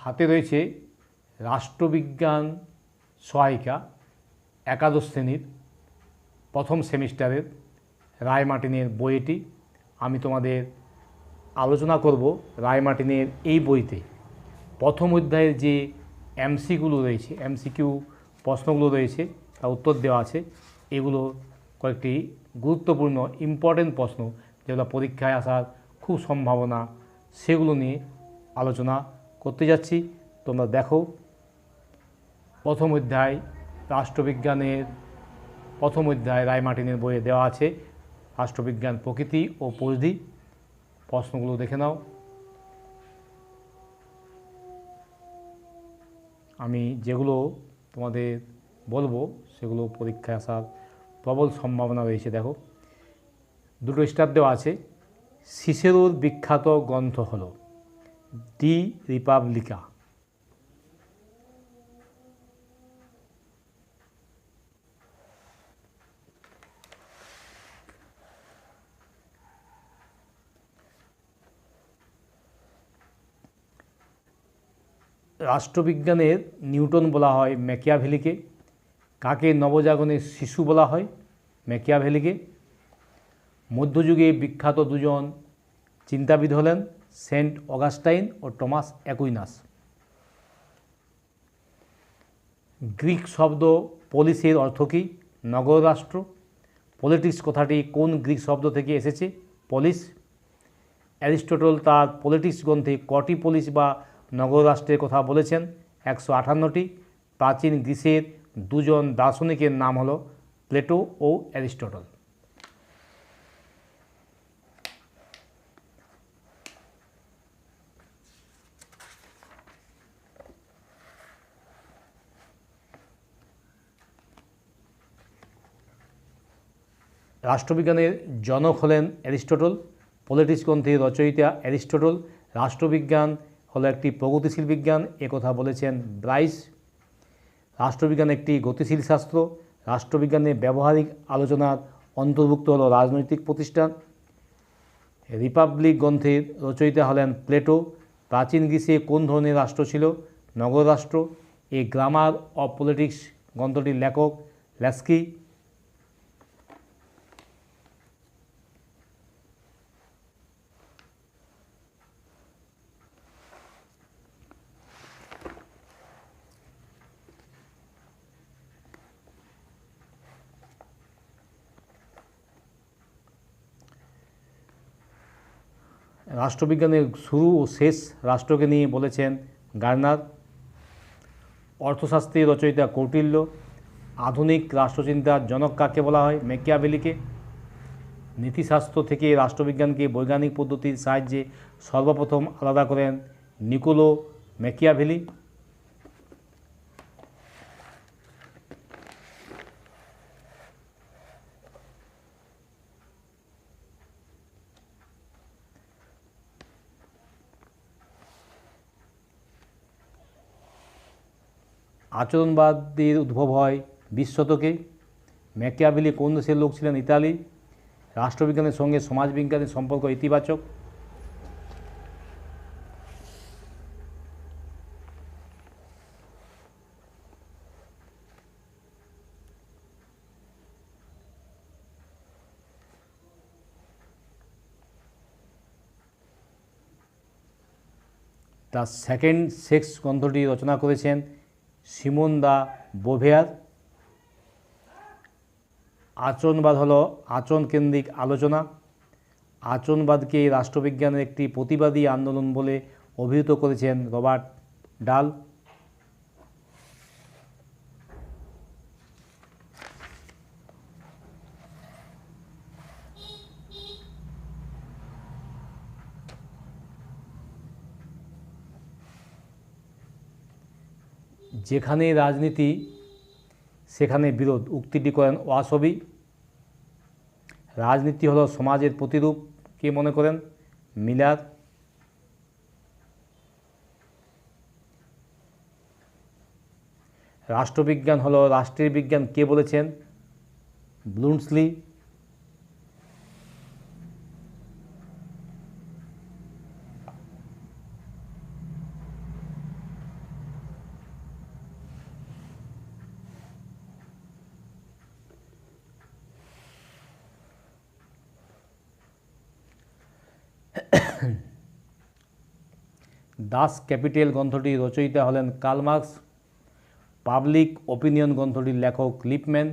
হাতে রয়েছে রাষ্ট্রবিজ্ঞান সহায়িকা একাদশ শ্রেণির প্রথম সেমিস্টারের রায় মার্টিনের বইটি। আমি তোমাদের আলোচনা করব রায় মার্টিনের এই বইতে। প্রথম অধ্যায়ের যে এমসিগুলো রয়েছে, এমসিকিউ প্রশ্নগুলো রয়েছে, তার উত্তর দেওয়া আছে। এগুলো কয়েকটি গুরুত্বপূর্ণ ইম্পর্টেন্ট প্রশ্ন যেগুলো পরীক্ষায় আসার খুব সম্ভাবনা, সেগুলো নিয়ে আলোচনা করতে যাচ্ছি। তোমরা দেখো, প্রথম অধ্যায় রাষ্ট্রবিজ্ঞানের, প্রথম অধ্যায় রায় মার্টিনের বইয়ে দেওয়া আছে, রাষ্ট্রবিজ্ঞান প্রকৃতি ও পরিধি প্রশ্নগুলো দেখে নাও। আমি যেগুলো তোমাদের বলব, সেগুলো পরীক্ষায় আসার প্রবল সম্ভাবনা রয়েছে, দেখো। দুটো স্টার দেওয়া আছে সিসেরোর বিখ্যাত গ্রন্থ হলো। ডি রিপাবলিকা রাষ্ট্রবিজ্ঞানের নিউটন বলা হয় ম্যাকিয়াভেলিকে। কাকে নবজাগরণের শিশু বলা হয়? ম্যাকিয়াভেলিকে। মধ্যযুগে বিখ্যাত দুজন চিন্তাবিদ হলেন। সেন্ট অগাস্টাইন ও টমাস অ্যাকুইনাস। গ্রিক শব্দ পলিসের অর্থ কী? নগর রাষ্ট্র। পলিটিক্স কথাটি কোন গ্রিক শব্দ থেকে এসেছে? পলিস। অ্যারিস্টটল তার পলিটিক্স গ্রন্থে কটি পলিস বা নগর রাষ্ট্রের কথা বলেছেন? একশো আটান্নটি প্রাচীন গ্রিসের দুজন দার্শনিকের নাম হলো প্লেটো ও অ্যারিস্টটল। রাষ্ট্রবিজ্ঞানের জনক হলেন অ্যারিস্টটল, পলিটিক্স গ্রন্থের রচয়িতা অ্যারিস্টটল, রাষ্ট্রবিজ্ঞান হলো একটি প্রগতিশীল বিজ্ঞান একথা বলেছেন ব্রাইস। রাষ্ট্রবিজ্ঞান একটি গতিশীল শাস্ত্র, রাষ্ট্রবিজ্ঞানের ব্যবহারিক আলোচনার অন্তর্ভুক্ত হলো রাজনৈতিক প্রতিষ্ঠান। রিপাবলিক গ্রন্থের রচয়িতা হলেন প্লেটো, প্রাচীন গ্রীসে কোন ধরনের রাষ্ট্র ছিল? নগর রাষ্ট্র। এই গ্রামার অফ পলিটিক্স গ্রন্থটির লেখক ল্যাস্কি। রাষ্ট্রবিজ্ঞানের শুরু ও শেষ রাষ্ট্রকে নিয়ে বলেছেন গার্নার। অর্থশাস্ত্রী রচয়িতা কৌটিল্য। আধুনিক রাষ্ট্রচিন্তার জনক কাকে বলা হয়? মেকিয়াভেলিকে নীতিশাস্ত্র থেকে রাষ্ট্রবিজ্ঞানকে বৈজ্ঞানিক পদ্ধতির সাহায্যে সর্বপ্রথম আলাদা করেন নিকোলো ম্যাকিয়াভেলি আচরণবাদের উদ্ভব হয় বিশ শতকে ম্যাকিয়াভেলি কোন দেশের লোক ছিলেন? ইতালি। রাষ্ট্রবিজ্ঞানের সঙ্গে সমাজবিজ্ঞানের সম্পর্ক ইতিবাচক। দ্য সেকেন্ড সেক্স গ্রন্থটি রচনা করেছেন সিমন দা বোভেয়ার। আচরণবাদ হল আচরণ কেন্দ্রিক আলোচনা। আচরণবাদকে রাষ্ট্রবিজ্ঞানের একটি প্রতিবাদী আন্দোলন বলে অভিহিত করেছেন রবার্ট ডাল। যেখানে রাজনীতি, সেখানে বিরোধ। উক্তিটি করেন ওয়াসবি। রাজনীতি হলো সমাজের প্রতিরূপ, কে মনে করেন? মিলার রাষ্ট্রবিজ্ঞান হলো রাষ্ট্রের বিজ্ঞান, কে বলেছেন? ব্লুন্সলি দাস ক্যাপিটাল গ্রন্থটির রচয়িতা হলেন কার্ল মার্কস, পাবলিক ওপিনিয়ন গ্রন্থটির লেখক লিপম্যান।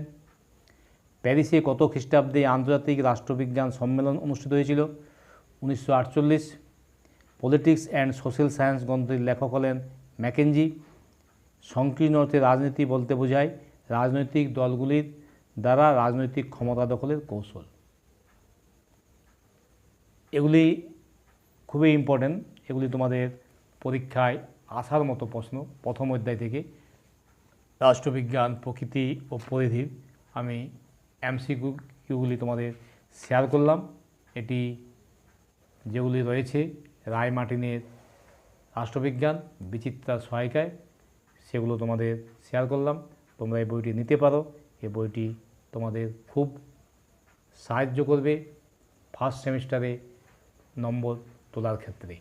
প্যারিসে কত খ্রিস্টাব্দে আন্তর্জাতিক রাষ্ট্রবিজ্ঞান সম্মেলন অনুষ্ঠিত হয়েছিল? উনিশশো আটচল্লিশ। পলিটিক্স অ্যান্ড সোশ্যাল সায়েন্স গ্রন্থটির লেখক হলেন ম্যাকেনজি। সংকীর্ণ অর্থে রাজনীতি বলতে বোঝায় রাজনৈতিক দলগুলির দ্বারা রাজনৈতিক ক্ষমতা দখলের কৌশল। এগুলি খুবই ইম্পর্ট্যান্ট এগুলি তোমাদের পরীক্ষায় আসার মতো প্রশ্ন প্রথম অধ্যায় থেকে রাষ্ট্রবিজ্ঞান, প্রকৃতি ও পরিধির আমি এমসিকিউ কিউগুলি তোমাদের শেয়ার করলাম। এটি যেগুলি রয়েছে রায় মার্টিনের রাষ্ট্রবিজ্ঞান বিচিত্রা সহায়িকায়, সেগুলো তোমাদের শেয়ার করলাম। তোমরা এই বইটি নিতে পারো। এই বইটি তোমাদের খুব সাহায্য করবে ফার্স্ট সেমিস্টারে নম্বর তোলার ক্ষেত্রে।